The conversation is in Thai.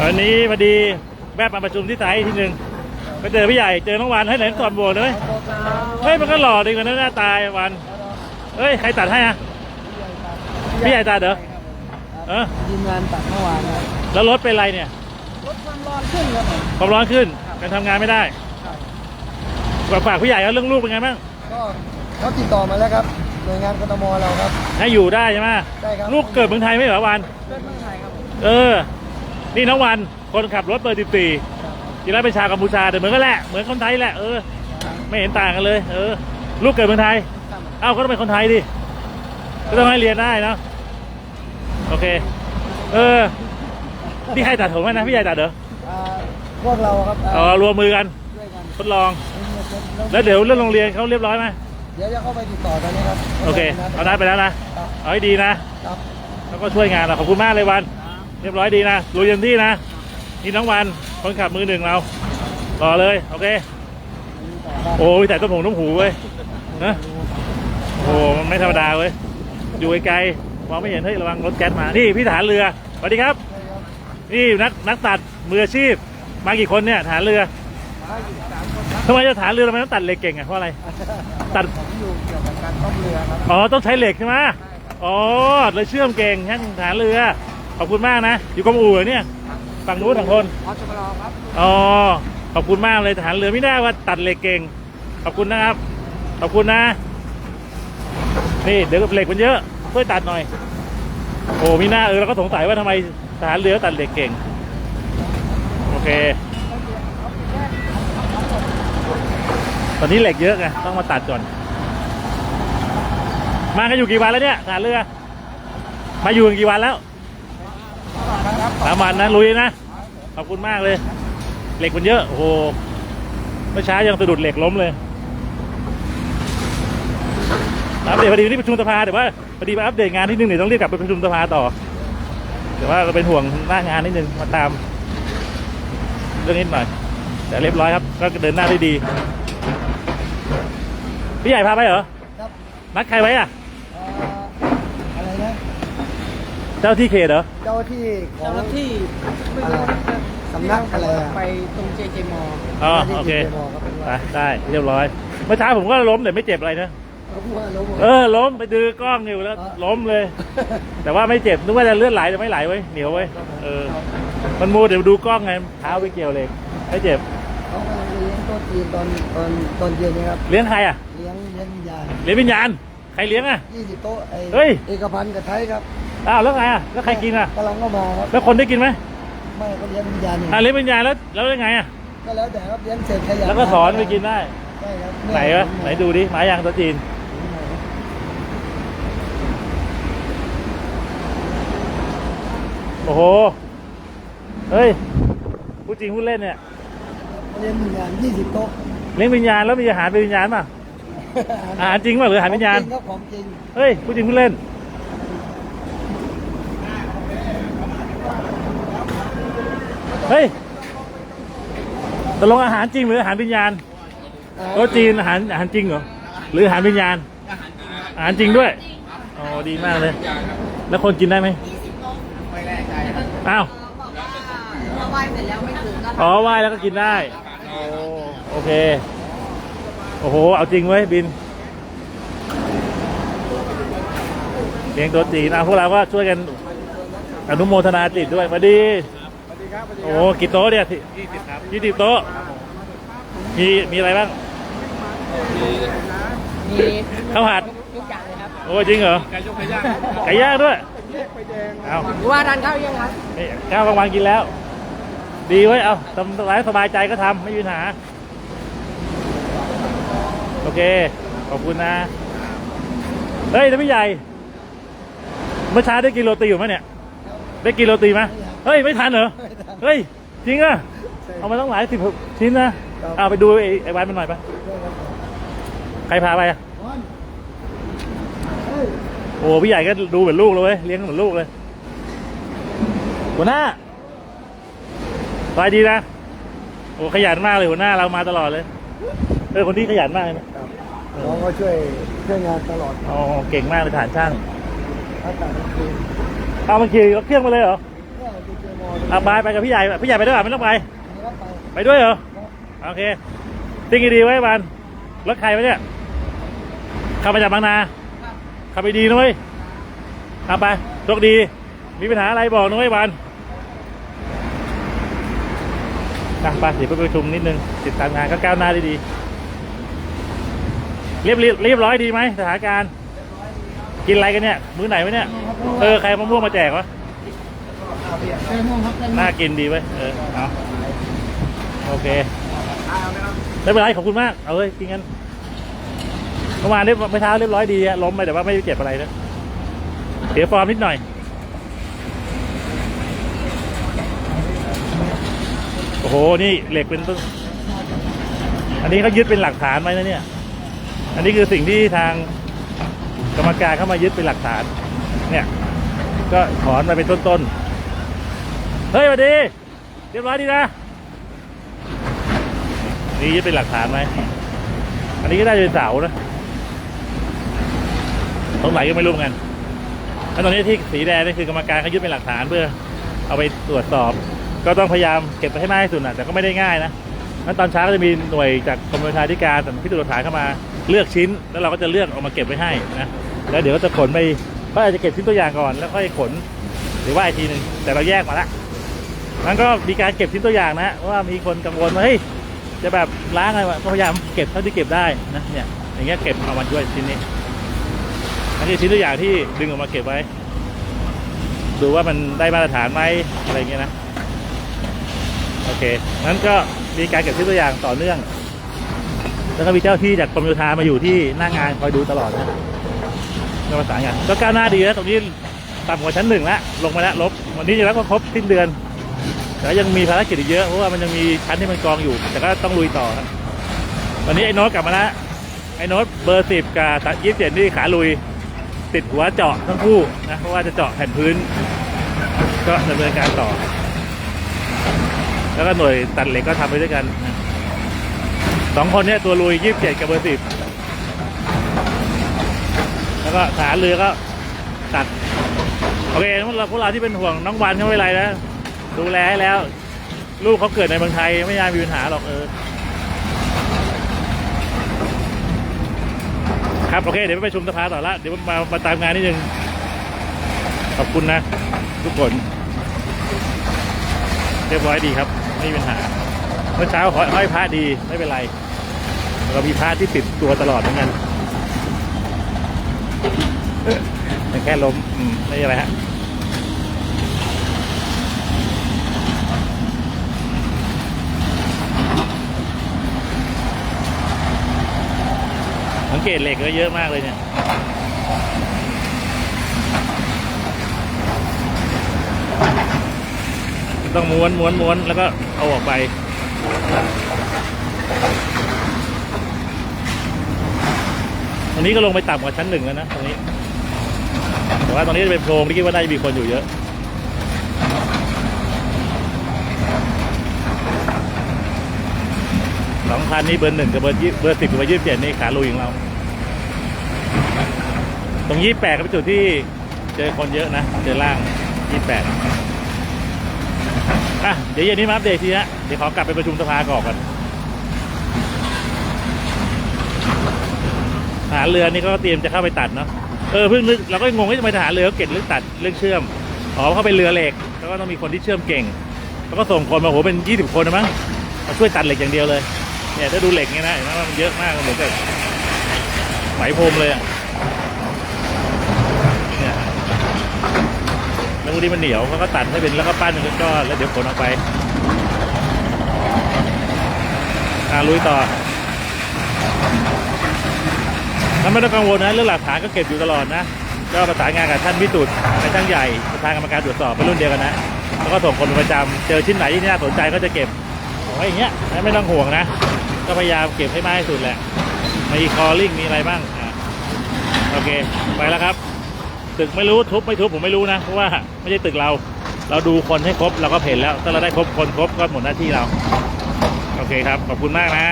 ตอนนี้พอดีแวะมาประชุมที่ไทยทีหนึ่งก็เจอพี่ใหญ่เจอน้องวันให้ไหนก่อนบวกเลยเฮ้ยมันก็หล่อดีกว่านั้นหน้าตายวันเฮ้ยใครตัดให้อะพี่ใหญ่ตัดเหรอเออทีมงานตัดเมื่อวานครับแล้วรถเป็นไรเนี่ยลดความร้อนขึ้นครับผมความร้อนขึ้นการทำงานไม่ได้ฝากฝากผู้ใหญ่เขาเรื่องลูกเป็นไงบ้างก็เขาติดต่อมาแล้วครับ หน่วยงานกทมเราครับ ให้อยู่ได้ใช่ไหมได้ครับ ลูกเกิดเมืองไทยไม่เหรอวันเกิดเมืองไทยครับผมเออ นี่น้องวันคนขับรถเบอร์สิบสี่ทีแรกเป็นชาวกัมพูชาแต่เหมือนกันแหละเหมือนคนไทยแหละเออไม่เห็นต่างกันเลย เออ ลูกเกิดเมืองไทย เอ้าก็ต้องเป็นคนไทยดิก็ต้องให้เรียนได้เนาะโอเค เออพี่ให้ตัดผมไหมนะพี่ใหญ่ตัดเหรออ่าพวกเราครับเออรวมมือกันช่วยกันทดลอง แล้วเดี๋ยวเรื่องโรงเรียนเขาเรียบร้อยไหม เดี๋ยวจะเข้าไปติดต่อกันนะครับโอเค เอานัดไปแล้วนะ เอาให้ดีนะ ครับ แล้วก็ช่วยงานเราขอบคุณมากเลยวัน เรียบร้อยดีนะลุยเต็มที่นะ นี่น้องวัน คนขับมือหนึ่งเรารอเลย โอเค โอ้ยแต่ต้นหงต้นหูเว้ยนะโอ้โหมันไม่ธรรมดาเว้ย อยู่ไกลๆมองไม่เห็น เฮ้ย ระวังรถแก๊สมา นี่พี่ทหารเรือ สวัสดีครับ นี่นักนักตัดมืออาชีพ มากี่คนเนี่ยทหารเรือ ทำไมจะทหารเรือทำไมต้องตัดเหล็กเก่งอะเพราะอะไร ตัด ผมอยู่เกี่ยวกับการต้มเรือครับ อ๋อ ต้องใช้เหล็กใช่ไหมอ๋อเลยเชื่อมเก่งช่างฐานเรือ ขอบคุณมากนะ อยู่กรมอู่เหรอเนี่ย ฝั่งนู้นฝั่งทน อชมรครับ อ๋อ ขอบคุณมากเลยทหารเรือไม่ได้ว่าตัดเหล็กเก่ง ขอบคุณนะครับ ขอบคุณนะ นี่เดี๋ยวเหล็กมันเยอะช่วยตัดหน่อย โอ้มีหน้าเออเราก็สงสัยว่าทำไมทหารเรือตัดเหล็กเก่ง โอเค อนนี้เหล็กเยอะไงต้องมาตัดก่อน มากันอยู่กี่วันแล้วเนี่ยทหารเรือ มาอยู่กันกี่วันแล้วสามวันนะลุยนะ ขอบคุณมากเลย เหล็กมันเยอะ โอ้โหเมื่อเช้ายังสะดุดเหล็กล้มเลยอัปเดตพอดีวันนี้ประชุมสภาแต่ว่าพอดีมาอัปเดตงานนิดนึงเดี๋ยวต้องรีบกลับไปประชุมสภาต่อ แต่ว่าเราเป็นห่วงหน้างานนิดนึงมาตาม เรื่องนิดหน่อย แต่เรียบร้อยครับ ก็เดินหน้าได้ดี พี่ใหญ่พาไปเหรอครับนัดใครไว้อะเอ่ออะไรนะ เจ้าที่เขตเหรอเจ้าที่ของเจ้าหน้าที่ไม่อะไรรู้สำนักอะไรอะ ไปตรงเจเจมออ๋อโอเคไปได้เรียบร้อยเมื่อเช้าผมก็ล้มแต่ไม่เจ็บอะไรนะผมว่าล้มเออล้มไปดื้อกล้องอยู่แล้วล้มเลย แต่ว่าไม่เจ็บนึกว่าจะเลือดไหลแต่ไม่ไหลไว้ยเหนียวไว้ยเออมันมูเดี๋ยวดูกล้องไงเท้าไปเกี่ยวเลยไม่เจ็บเขากำลังเลี้ยงโต๊ะจีนตอนตอนตอนเย็นนะครับเลี้ยงใครอะเลี้ ยงเลี้ยงวิญญาณเลี้ยงวิญญาณ ใครเลี้ยงอะ20โต๊ะไอ้เฮ้ย เอกพันธ์กับไทยครับอ้าวแล้วไงอะแล้วใครกินอะ กำลังเข้ามาครับแล้วคนได้กินไหมไม่ก็เลี้ยงวิญญาณอยู่อะเลี้ยงวิญญาณแล้วแล้วยังไงอะ ก็แล้วแต่ครับเลี้ยงเสร็จขยันแล้วก็สอนไปกินได้ ใช่ครับไหนวะไหนดูดิหมายางตัวจีน โอ้โห เฮ้ยพูดจริงพูดเล่นเนี่ยเลี้ยงวิญญาณ20โต๊ะเลี้ยงวิญญาณแล้วมีอาหารเป็นวิญญาณป่ะ อาหารจริงป่ะหรืออาหารวิญญาณของจริงครับของจริงเฮ้ยพูดจริงพูดเล่นเฮ้ยตกลงอาหารจริงหรืออาหารวิญญาณโต๊ะจีนอาหารอาหารจริงเหรอหรืออาหารวิญญาณ อาหารจริงด้วยอ๋อดีมากเลย แล้วคนกินได้ไหมไม่แน่ใจอ้าวบอกว่าเมื่อไหว้เสร็จแล้วไม่ถึงก็อ๋อไหว้แล้วก็กินได้โอ้โอเคโอ้โห เอาจริงเว้ยบิน เลี้ยงโต๊ะจีนอะพวกเราก็ช่วยกันอนุโมทนาจิตด้วยสวัสดีสวัสดีครับสวัสดีโอ้โหกี่โต๊ะเนี่ยยี่สิบครับยี่สิบโต๊ะ มีมีอะไรบ้าง มีข้าวผัดทุกอย่างเลยครับ โอ้จริงเหรอ ไก่ยกไก่ย่างไก่ย่างด้วยเอาว่าทานข้าวยังครับนี่ข้าวกลางวันกินแล้ว ดีไว้ยเอาทำร้ายสบายใจก็ทำไม่มีปัญหา โอเค ขอบคุณนะ เฮ้ยท่านพี่ใหญ่ เมื่อเช้าได้กินโรตีอยู่ไหมเนี่ย ได้กินโรตีไหมเฮ้ย ไม่ทันเหรอ เฮ้ย จริงอะ เอามาต้องหลายสิบชิ้นนะ เอาไปดูไอ้ไอ้วานมันหน่อยปะใครพาไปอะโอ้พี่ใหญ่ก็ดูเหมือนลูกเลยเว้ยเลี้ยงเหมือนลูกเลยหัวหน้าสบายดีนะ โอ้ขยันมากเลยหัวหน้าเรามาตลอดเลย เออคนที่ขยันมากเลยนะ น้องก็ช่วยช่วยงานตลอดอ๋อเก่งมากเลยฐานช่างอากาศกลางคืนเอามันขี่รถเครื่องมาเลยเหรอเนี่ยเจเจมอเอาไปไปกับพี่ใหญ่พี่ใหญ่ไปด้วยเหรอไม่ต้องไปครับไปไปด้วยเหรอโอเคติ้งดีๆไว้บันรถใครวะเนี่ยขับมาจากบางนาขับไปดีนะเว้ยขับไปโชคดี มีปัญหาอะไรบอกนะเว้ยบันนะไปเดี๋ยวไปประชุมนิดนึงติดตามงานก็ก้าวหน้าได้ดี เรียบเรียบเรียบร้อยดีไหมสถานการณ์ กินอะไรกันเนี่ยมื้อไหนวะเนี่ยเออใครเอามะม่วงมาแจกวะเส้นม่วงครับเส้นม่วงน่ากินดีเว้ยเออเอาโอเคไม่เป็นไรขอบคุณมากเอาเลยกินกันเมื่อวานเรียบเมื่อเช้าเรียบร้อยดีอะล้มไปแต่ว่าไม่ได้เจ็บอะไรนะเสียฟอร์มนิดหน่อย โอ้โหนี่เหล็กเป็นต้นอันนี้เขายึดเป็นหลักฐานไว้นะเนี่ย อันนี้คือสิ่งที่ทางกรรมการเข้ามายึดเป็นหลักฐาน เนี่ย ก็ถอนมาเป็นต้นๆ เฮ้ยสวัสดี เรียบร้อยดีนะ นี่ยึดเป็นหลักฐานไหม อันนี้ก็ได้เป็นเสานะตรงไหนก็ไม่รู้เหมือนกันแล้วตอนนี้ที่สีแดงนี่คือกรรมการเขายึดเป็นหลักฐานเพื่อ เอาไปตรวจสอบ ก็ต้องพยายามเก็บไปให้มากที่สุดนะแต่ก็ไม่ได้ง่ายนะงั้นตอนเช้าก็จะมีหน่วยจากกรมโยธาธิการสำนักพิจารณาหลักฐานเข้ามา เลือกชิ้นแล้วเราก็จะเลือกเอามาเก็บไว้ให้นะแล้วเดี๋ยวก็จะขนไปก็อาจจะเก็บชิ้นตัวอย่างก่อนแล้วค่อยขนหรือว่าอีกทีหนึ่งแต่เราแยกมาละมันก็มีการเก็บชิ้นตัวอย่างนะว่ามีคนกังวลว่าเฮ้ยจะแบบล้างอะไรวะก็พยายามเก็บเท่าที่เก็บได้นะเนี่ยอย่างเงี้ยเก็บเอามาด้วยชิ้นนี้อันนี้ชิ้นตัวอย่างที่ดึงออกมาเก็บไว้ดูว่ามันได้มาตรฐานไหมอะไรเงี้ยนะโอเคงั้นก็มีการเก็บชิ้นตัวอย่างต่อเนื่อง แล้วก็มีเจ้าที่จากกรมโยธามาอยู่ที่หน้างานคอยดูตลอดนะก็ประสานงานก็ก้าวหน้าดีนะตรงนี้ต่ำกว่าชั้นหนึ่งแล้วลงมาแล้วลบ วันนี้จะรับก็ครบสิ้นเดือน แต่ยังมีภารกิจอีกเยอะเพราะว่ามันยังมีชั้นที่มันกองอยู่ แต่ก็ต้องลุยต่อครับตอนนี้ไอ้โน้ตกลับมาแล้วไอ้โน้ตเบอร์สิบกับยี่สิบเจ็ดนี่ขาลุย ติดหัวเจาะทั้งคู่นะเพราะว่าจะเจาะแผ่นพื้น ก็ดำเนินการต่อ แล้วก็หน่วยตัดเหล็กก็ทำไปด้วยกันนะ สองคนเนี้ยตัวลุยยี่สิบเจ็ดกับเบอร์สิบแล้วก็ฐานเรือก็ตัดโอเคพวกเราพวกเราที่เป็นห่วงน้องวันเขาไม่เป็นไรนะดูแลให้แล้ว ลูกเขาเกิดในเมืองไทยไม่น่ามีปัญหาหรอกเออครับโอเคเดี๋ยวไปประชุมสภาต่อละเดี๋ยวมามาตามงานนิดนึงขอบคุณนะ ทุกคน เรียบร้อยดีครับ ไม่มีปัญหา เมื่อเช้าห้อยห้อยพระดีไม่เป็นไร เรามีพระที่ติดตัวตลอดเหมือนกันแต่แค่ล้มอมไม่ใช่อะไรฮะสังเกตเหล็กก็เยอะมากเลยเนี่ยต้องม้วนม้วนม้วนแล้วก็เอาออกไป ตรงนี้ก็ลงไปต่ำกว่าชั้นหนึ่งแล้วนะตรงนี้ แต่ว่าตรงนี้จะเป็นโพรงที่คิดว่าน่าจะมีคนอยู่เยอะสองพันนี่เบอร์หนึ่งกับเบอร์ยี่เบอร์สิบกับเบอร์ยี่สิบเจ็ดนี่ขาลุยของเรา ตรงยี่แปดก็เป็นจุดที่เจอคนเยอะนะ เจอล่างยี่แปด อะเดี๋ยวเย็นนี้มาอัปเดตทีฮะเดี๋ยวขอกลับไปประชุมสภาก่อนก่อนทหารเรือนี่ก็เตรียมจะเข้าไปตัดเนาะเออเพิ่งนึกเราก็งงว่าทำไมทหารเรือเขาเก่งเรื่องตัดเรื่องเชื่อมอ๋อเขาเป็นเรือเหล็กแล้วก็ต้องมีคนที่เชื่อมเก่ง แล้วก็ส่งคนมาโหเป็นยี่สิบคนนะมั้งมาช่วยตัดเหล็กอย่างเดียวเลยเนี่ยถ้าดูเหล็กเนี่ยนะเห็นไหมมันเยอะมากเหมือนกับไหมพรมเลยอะ เนี่ยแล้ วพวกนี้มันเหนียวเขาก็ตัดให้เป็นแล้วก็ปั้นเป็นก้อนแล้วเดี๋ยวขนออกไปอ่าลุยต่อแล้วไม่ต้องกังวลนะเรื่องหลักฐานก็เก็บอยู่ตลอดนะ ก็ประสานงานกับท่านวิสุทธ์ในช่างใหญ่ประธานกรรมการตรวจสอบเป็นรุ่นเดียวกันนะ แล้วก็ส่งคนประจำเจอชิ้นไหนที่น่าสนใจก็จะเก็บบอกว่าอย่างเงี้ยไม่ต้องห่วงนะ ก็พยายามเก็บให้มากที่สุดแหละ มีคอลลิ่งมีอะไรบ้างอโอเค ไปแล้วครับ ตึกไม่รู้ทุบไม่ทุบผมไม่รู้นะเพราะว่าไม่ใช่ตึกเรา เราดูคนให้ครบเราก็เห็นแล้วถ้าเราได้ครบคนครบก็หมดหน้าที่เรา โอเคครับ ขอบคุณมากนะ